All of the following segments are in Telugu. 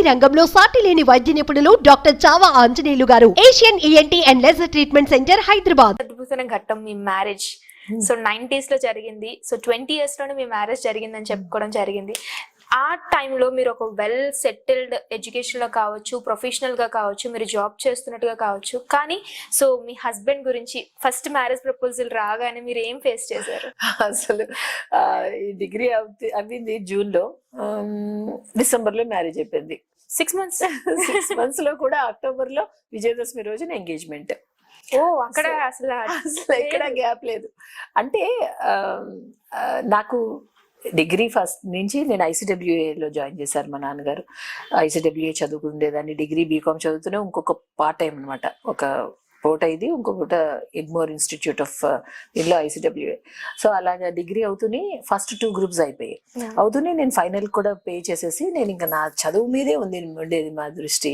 ఈఎన్టీ రంగంలో సాటి లేని వైద్య నిపుణులు doctor Chava Anjaneyulu garu. Asian ENT and laser treatment center Hyderabad. అద్భుతమైన ఘట్టం మీ మ్యారేజ్ సో నైన్టీస్లో జరిగింది. సో ట్వంటీ ఇయర్స్లోనే మీ మ్యారేజ్ జరిగిందని చెప్పుకోవడం జరిగింది. ఆ టైంలో మీరు ఒక వెల్ సెటిల్డ్ ఎడ్యుకేషన్లో కావచ్చు ప్రొఫెషనల్గా కావచ్చు మీరు జాబ్ చేస్తున్నట్టుగా కావచ్చు. కానీ సో మీ హస్బెండ్ గురించి ఫస్ట్ మ్యారేజ్ ప్రపోజల్ రాగానే మీరు ఏం ఫేస్ చేశారు? అసలు ఈ డిగ్రీ అవుతి- అవ్వింది జూన్లో. డిసెంబర్లో మ్యారేజ్ అయిపోయింది. Six months. సిక్స్ మంత్స్లో కూడా అక్టోబర్లో విజయదశమి రోజున ఎంగేజ్మెంట్. ఓ అక్కడ అసలు అసలు ఎక్కడ గ్యాప్ లేదు. అంటే నాకు డిగ్రీ ఫస్ట్ నుంచి నేను ICWA లో జాయిన్ చేశారు మా నాన్నగారు. ఐసీడబ్ల్యూఏ చదువుకుండేదాన్ని డిగ్రీ బీకామ్ చదువుతూనే ఇంకొక పార్ట్ టైం అనమాట ఒక పూట ఇది ఇంకొకట ఎగ్మోర్ ఇన్స్టిట్యూట్ ఆఫ్ దీనిలో ఐసీడబ్ల్యూఏ సో అలాగా డిగ్రీ అవుతూనే ఫస్ట్ టూ గ్రూప్స్ అయిపోయాయి. అవుతూనే నేను ఫైనల్ కూడా పే చేసేసి నేను ఇంకా నా చదువు మీదే ఉంది ఉండేది మా దృష్టి.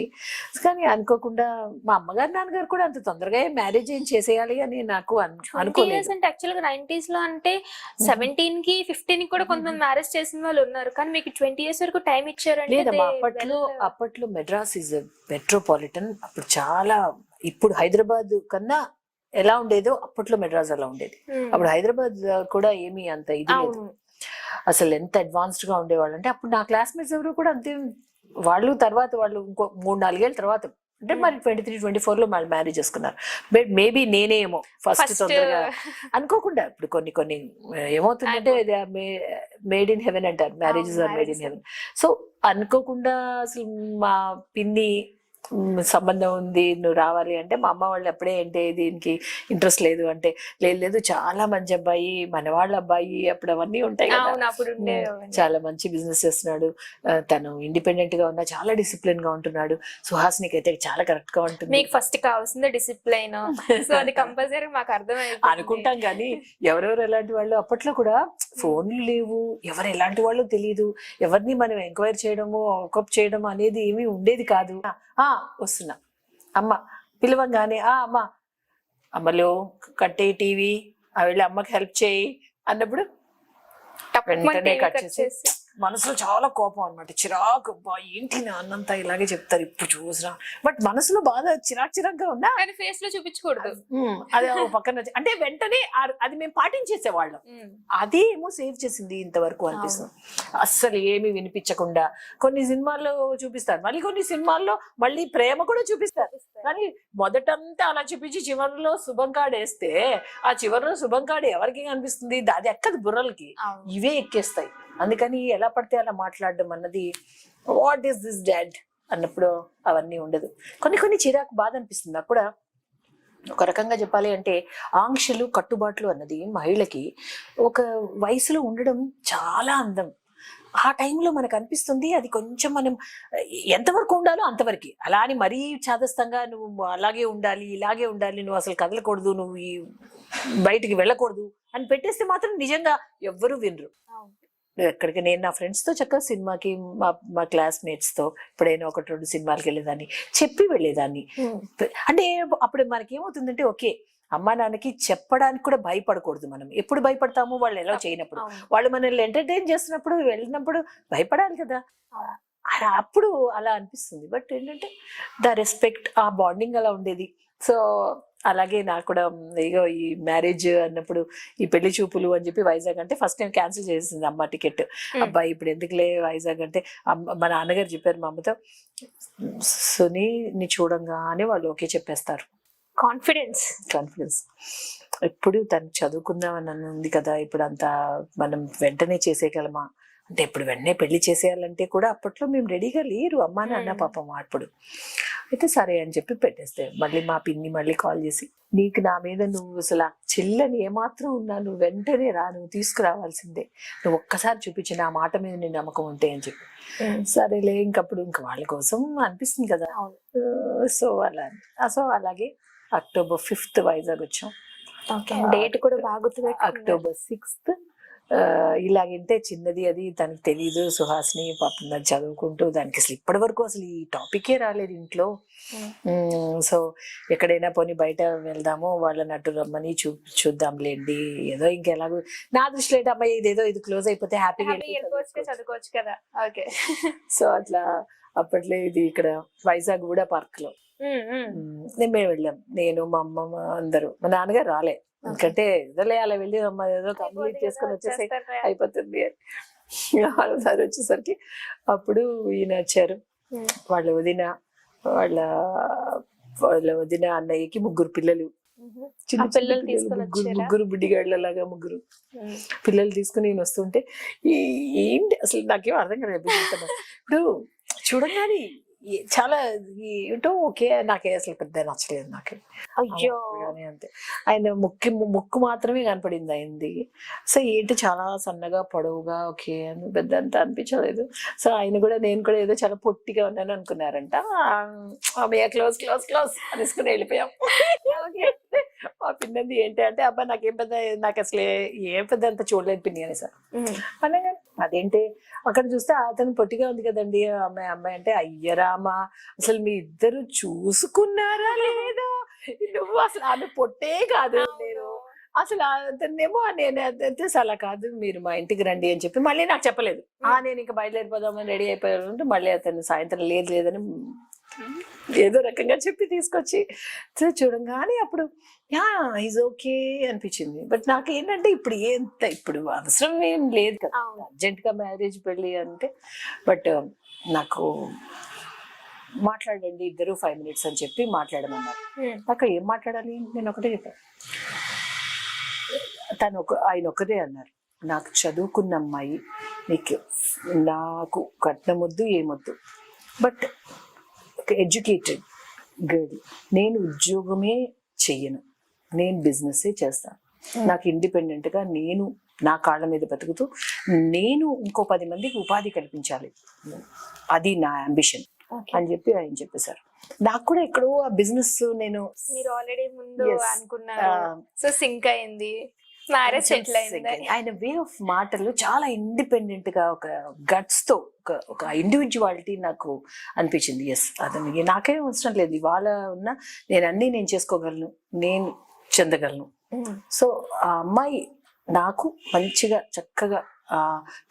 కానీ అనుకోకుండా మా అమ్మగారు నాన్నగారు కూడా అంత తొందరగా మ్యారేజ్ ఏం చేసేయాలి అని నాకు అనుకోలేదు. అంటే యాక్చువల్గా నైన్టీస్లో అంటే సెవెంటీన్కి ఫిఫ్టీన్కి కూడా కొంతమంది మ్యారేజ్ చేసిన వాళ్ళు ఉన్నారు. కానీ మీకు ట్వంటీ ఇయర్స్ వరకు టైం they అప్పట్లో అప్పట్లో మెడ్రాస్ ఇస్ మెట్రోపాలిటన్ అప్పుడు చాలా ఇప్పుడు హైదరాబాద్ కన్నా ఎలా ఉండేదో అప్పట్లో మెడ్రాస్ అలా ఉండేది. అప్పుడు హైదరాబాద్ కూడా ఏమీ అంత ఇది లేదు. అసలు ఎంత అడ్వాన్స్డ్గా ఉండేవాళ్ళు అంటే అప్పుడు నా క్లాస్మేట్స్ ఎవరు కూడా అంతే. వాళ్ళు తర్వాత వాళ్ళు ఇంకో మూడు నాలుగేళ్ళ తర్వాత అంటే. మరి ట్వంటీ త్రీ ట్వంటీ ఫోర్లో వాళ్ళు మ్యారేజ్ చేసుకున్నారు. బట్ మేబీ నేనేమో ఫస్ట్ తొందరగా అనుకోకుండా ఇప్పుడు కొన్ని కొన్ని ఏమవుతుందంటే మేడ్ ఇన్ హెవెన్ అంటారు. Marriages are made in heaven so అనుకోకుండా అసలు మా పిన్ని సంబంధం ఉంది నువ్వు రావాలి అంటే మా అమ్మ వాళ్ళు అప్పుడే అంటే దీనికి ఇంట్రెస్ట్ లేదు అంటే లేదు లేదు చాలా మంచి అబ్బాయి మన వాళ్ళ అబ్బాయి అప్పుడు అవన్నీ ఉంటాయి చాలా మంచి బిజినెస్ చేస్తున్నాడు. తను ఇండిపెండెంట్గా ఉన్నా చాలా డిసిప్లిన్గా ఉంటున్నాడు. సుహాసినికి అయితే చాలా కరెక్ట్గా ఉంటుంది. మీకు ఫస్ట్ కావాల్సింది డిసిప్లైన్ సో అది కంపల్సరీ మాకు అర్థమైంది అనుకుంటాం కానీ ఎవరెవరు ఎలాంటి వాళ్ళు అప్పట్లో కూడా ఫోన్లు లేవు ఎవరు ఎలాంటి వాళ్ళు తెలియదు ఎవరిని మనం ఎంక్వైరీ చేయడము ఒకప్ చేయడం అనేది ఏమీ ఉండేది కాదు. ఆ వస్తున్నా. అమ్మ పిలవంగానే ఆ అమ్మ అమ్మలో కట్టే టీవీ ఆ వెళ్ళి అమ్మకి హెల్ప్ చేయి అన్నప్పుడు వెంటనే కట్ చేసి మనసులో చాలా కోపం అన్నమాట. చిరాకు అబ్బా ఏంటి నా అన్నంతా ఇలాగే చెప్తారు ఇప్పుడు చూసినా. బట్ మనసులో బాగా చిరాకు చిరాకుగా ఉన్నా అది ఫేస్లో చూపించకూడదు. అది పక్కన అంటే వెంటనే అది మేము పాటించేసేవాళ్ళం. అదే ఏమో సేవ్ చేసింది ఇంతవరకు అనిపిస్తుంది. అస్సలు ఏమీ వినిపించకుండా కొన్ని సినిమాల్లో చూపిస్తారు. మళ్ళీ కొన్ని సినిమాల్లో మళ్ళీ ప్రేమ కూడా చూపిస్తారు. కానీ మొదటంతా అలా చూపించి చివరిలో శుభం కార్డ్ వేస్తే ఆ చివరిలో శుభం కార్డ్ ఎవరికి కనిపిస్తుంది? అది ఎక్కదు బుర్రలకి. ఇవే ఎక్కేస్తాయి. అందుకని ఎలా పడితే అలా మాట్లాడడం అన్నది వాట్ ఈస్ దిస్ డాడ్ అన్నప్పుడు అవన్నీ ఉండదు. కొన్ని కొన్ని చిరాకు బాధ అనిపిస్తుంది. అక్కడ ఒక రకంగా చెప్పాలి అంటే ఆంక్షలు కట్టుబాట్లు అన్నది మహిళకి ఒక వయసులో ఉండడం చాలా అందం. ఆ టైంలో మనకు అనిపిస్తుంది అది కొంచెం మనం ఎంతవరకు ఉండాలో అంతవరకు అలా అని మరీ చాదస్తంగా నువ్వు అలాగే ఉండాలి ఇలాగే ఉండాలి నువ్వు అసలు కదలకూడదు నువ్వు బయటికి వెళ్ళకూడదు అని పెట్టేస్తే మాత్రం నిజంగా ఎవ్వరూ వినరు. ఎక్కడికి నేను నా ఫ్రెండ్స్తో చక్కగా సినిమాకి మా మా క్లాస్మేట్స్తో ఎప్పుడైనా ఒకటి రెండు సినిమాలకి వెళ్ళేదాన్ని చెప్పి వెళ్ళేదాన్ని. అంటే అప్పుడు మనకి ఏమవుతుందంటే ఓకే అమ్మా నాన్నకి చెప్పడానికి కూడా భయపడకూడదు మనం ఎప్పుడు భయపడతాము వాళ్ళు ఎలా చేయనప్పుడు. వాళ్ళు మనల్ని ఎంటర్టైన్ చేస్తున్నప్పుడు వెళ్ళినప్పుడు భయపడాలి కదా. అలా అప్పుడు అలా అనిపిస్తుంది బట్ ఏంటంటే ద రెస్పెక్ట్ ఆ బాండింగ్ అలా ఉండేది సో అలాగే నాకు కూడా ఇగో ఈ మ్యారేజ్ అన్నప్పుడు ఈ పెళ్ళి చూపులు అని చెప్పి వైజాగ్ అంటే ఫస్ట్ టైం క్యాన్సిల్ చేసింది అమ్మ టికెట్. అబ్బాయి ఇప్పుడు ఎందుకులే వైజాగ్ అంటే అమ్మ- మా నాన్నగారు చెప్పారు మా అమ్మతో సునీ ని చూడంగానే వాళ్ళు ఓకే చెప్పేస్తారు. కాన్ఫిడెన్స్. కాన్ఫిడెన్స్. ఎప్పుడు తను చదువుకుందామని అని ఉంది కదా ఇప్పుడు అంతా మనం వెంటనే చేసేయగలమా? అంటే ఇప్పుడు వెంటనే పెళ్ళి చేసేయాలంటే కూడా అప్పట్లో మేము రెడీగా లేరు. అమ్మా నాన్న. పాపం అప్పుడు. అయితే సరే అని చెప్పి పెట్టేస్తే మళ్ళీ మా పిన్ని మళ్ళీ కాల్ చేసి నీకు నా మీద నువ్వు అసలు చిల్లని ఏమాత్రం ఉన్నా నువ్వు వెంటనే రా నువ్వు తీసుకురావాల్సిందే. నువ్వు ఒక్కసారి చూపించిన ఆ మాట మీద నీ నమ్మకం ఉంటే అని చెప్పి. సరేలే ఇంకప్పుడు ఇంక వాళ్ళ కోసం అనిపిస్తుంది కదా. సో అలా సో అలాగే అక్టోబర్ ఫిఫ్త్ వైజాగ్ వచ్చాం. డేట్ కూడా బాగా గుర్తుపెట్టుకున్నారు. అక్టోబర్ సిక్స్త్ ఇలాగంటే చిన్నది అది తనకు తెలియదు సుహాస్ని పాపం దాన్ని చదువుకుంటూ దానికి అసలు ఇప్పటి వరకు అసలు ఈ టాపికే రాలేదు ఇంట్లో. సో ఎక్కడైనా పోనీ బయట వెళ్దాము వాళ్ళని అటు రమ్మని చూ చూద్దాంలేండి. ఏదో ఇంకెలాగో నా దృష్టిలో ఏంటి అమ్మాయి ఇదేదో ఇది క్లోజ్ అయిపోతే హ్యాపీగా చదువుకోవచ్చు. కదా. ఓకే. సో అట్లా అప్పట్లో ఇది ఇక్కడ వైజాగ్ కూడా పార్క్లో మేము వెళ్ళాం. నేను మా అమ్మ మా అందరూ. మా నాన్నగారు రాలే. ఎందుకంటే ఏదోలే అలా వెళ్ళి అమ్మ ఏదో కంప్లీట్ చేసుకొని వచ్చేసి. అయిపోతుంది అని వాళ్ళసారి వచ్చేసరికి అప్పుడు ఈయన వచ్చారు. వాళ్ళ వదిన వాళ్ళ వాళ్ళ వదిన అన్నయ్యకి ముగ్గురు పిల్లలు. చిన్న పిల్లలు ముగ్గురు? ముగ్గురు బుడ్డిగాళ్ళలాగా ముగ్గురు. పిల్లలు తీసుకుని నేను వస్తుంటే ఈ- ఏంటి అసలు నాకేం అర్థం కాలేదు చెప్తున్నా. ఇప్పుడు చూడగానే చాలా ఏంటో ఓకే నాకే అసలు పెద్ద నచ్చలేదు నాకు. అయ్యో! అంతే. ఆయన ముక్కు ముక్కు మాత్రమే కనపడింది అయింది సో ఏంటి చాలా సన్నగా పొడవుగా ఓకే అని పెద్ద అంత అనిపించలేదు. సో ఆయన కూడా నేను కూడా ఏదో చాలా పొట్టిగా ఉన్నాను అనుకున్నారంట. క్లోజ్ క్లోజ్ క్లోజ్ అనేసుకుని వెళ్ళిపోయాం. మా పిన్నది ఏంటి అంటే అబ్బా నాకేం పెద్ద నాకు అసలు ఏ- పెద్ద అంత చూడలేదు పిన్ని అని సార్. అనగా అదేంటి అక్కడ చూస్తే అతను పొట్టిగా ఉంది కదండి అమ్మాయి అమ్మాయి అంటే అయ్యరామా అసలు మీ ఇద్దరు చూసుకున్నారా లేదా? నువ్వు అసలు ఆమె పొట్టే కాదు నేను. అసలు అతన్నేమో నేను అదంటే అలా కాదు మీరు మా ఇంటికి రండి అని చెప్పి మళ్ళీ నాకు చెప్పలేదు. ఆ నేను ఇంకా బయలుదేరిపోదామని రెడీ అయిపోయాను మళ్ళీ అతను సాయంత్రం లేదు లేదని ఏదో రకంగా చెప్పి తీసుకొచ్చి చూడంగానే అప్పుడు యా ఈజ్ ఓకే అనిపించింది. బట్ నాకు ఏంటంటే ఇప్పుడు ఎంత ఇప్పుడు అవసరం ఏం లేదు కదా. అవును. అర్జెంట్గా మ్యారేజ్ పెళ్ళి అంటే బట్ నాకు మాట్లాడండి ఇద్దరు ఫైవ్ మినిట్స్ అని చెప్పి మాట్లాడమన్నారు. నాకు ఏం మాట్లాడాలి? నేను ఒకటే చెప్పాను తను ఒక ఆయన ఒకటే అన్నారు. నాకు చదువుకున్న అమ్మాయి నీకు నాకు కట్నమొద్దు ఏమొద్దు. బట్ ఒక ఎడ్యుకేటెడ్ గర్ల్. నేను ఉద్యోగమే చెయ్యను. నేను బిజినెస్ చేస్తాను. నాకు ఇండిపెండెంట్గా నేను నా కాళ్ళ మీద బతుకుతూ నేను ఇంకో పది మందికి ఉపాధి కల్పించాలి. అది నా అంబిషన్. అని చెప్పి ఆయన చెప్పేశారు. నాకు కూడా ఎక్కడో ఆ బిజినెస్ నేను మీరు ఆల్రెడీ ముందు ఆ, సో సింక్ అయింది. మ్యారేజ్ ఆయన వే ఆఫ్ మాటలు చాలా ఇండిపెండెంట్గా ఒక గట్స్తో ఒక ఒక ఇండివిజువాలిటీ నాకు అనిపించింది. ఎస్ అతనికి నాకేం అవసరం లేదు. ఇవాళ ఉన్న నేను అన్ని నేను చేసుకోగలను నేను చెందగలను. సో ఆ అమ్మాయి నాకు మంచిగా చక్కగా ఆ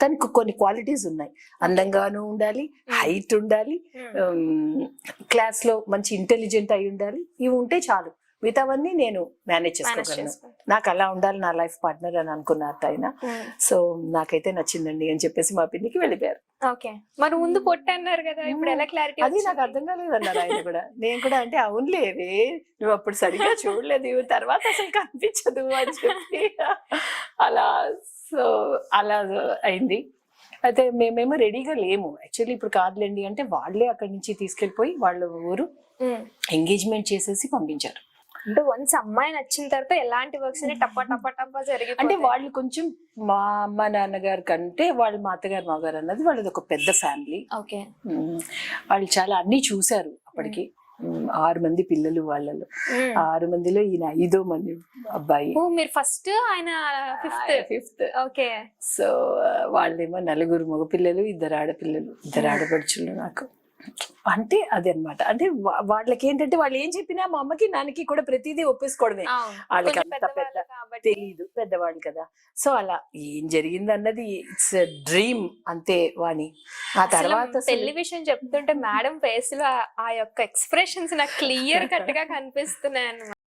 తనకు కొన్ని క్వాలిటీస్ ఉన్నాయి. అందంగాను ఉండాలి హైట్ ఉండాలి ఉమ్. క్లాస్లో మంచి ఇంటెలిజెంట్ అయి ఉండాలి. ఇవి ఉంటే చాలు. మిగతావన్నీ నేను మేనేజ్ చేసుకోగలను. నాకు అలా ఉండాలి నా లైఫ్ పార్ట్నర్ అని అనుకున్నారు ఆయన. సో నాకైతే నచ్చిందండి అని చెప్పేసి మా పిన్నికి వెళ్ళిపోయారు. ఓకే. మరి ముందు పొట్ట అన్నారు కదా ఇప్పుడు ఎలా క్లారిటీ అది నాకు అర్థం కాలేదు అన్నారు ఆయన కూడా. నేను కూడా అంటే అవునులేవే నువ్వు అప్పుడు సరిగ్గా చూడలేదు తర్వాత అసలు కనిపించదు అని చెప్పి అలా సో అలా అయింది. అయితే మేమేమో రెడీగా లేము. యాక్చువల్లీ ఇప్పుడు కాదులేండి అంటే వాళ్ళే అక్కడి నుంచి తీసుకెళ్ళిపోయి వాళ్ళ ఊరు ఎంగేజ్మెంట్ చేసేసి పంపించారు. అంటే వన్స్ అమ్మాయి నచ్చిన తర్వాత ఎలాంటి వర్క్స్ టప్ప టప్ప టప్ప జరిగి అంటే వాళ్ళు కొంచెం మా అమ్మ నాన్నగారు కంటే వాళ్ళు మా అత్తగారు మాగారు అన్నది వాళ్ళది ఒక పెద్ద ఫ్యామిలీ ఓకే. వాళ్ళు చాలా అన్ని చూశారు అప్పటికి. ఆరు మంది పిల్లలు వాళ్ళలో. ఆరు మందిలో ఈయన ఐదో మంది అబ్బాయి. మీరు ఫస్ట్ ఆయన ఫిఫ్త్ ఫిఫ్త్ ఓకే. సో వాళ్ళేమో నలుగురు మగపిల్లలు ఇద్దరు ఆడపిల్లలు. ఇద్దరు ఆడపడుచులు నాకు. అంటే అదే అన్నమాట. అంటే వాళ్ళకి ఏంటంటే వాళ్ళు ఏం చెప్పినా మా అమ్మకి నాన్నకి కూడా ప్రతిదీ ఒప్పేసుకోవడమే. వాళ్ళకి అంత పెద్ద తెలీదు పెద్దవాళ్ళు కదా. సో అలా ఏం జరిగింది అన్నది ఇట్స్ డ్రీమ్ అంతే వాణి. ఆ తర్వాత పెళ్ళి విషయం చెప్తుంటే మేడం ఫేస్లో ఆ- యొక్క ఎక్స్ప్రెషన్స్ నాకు క్లియర్ కట్గా కనిపిస్తున్నాయి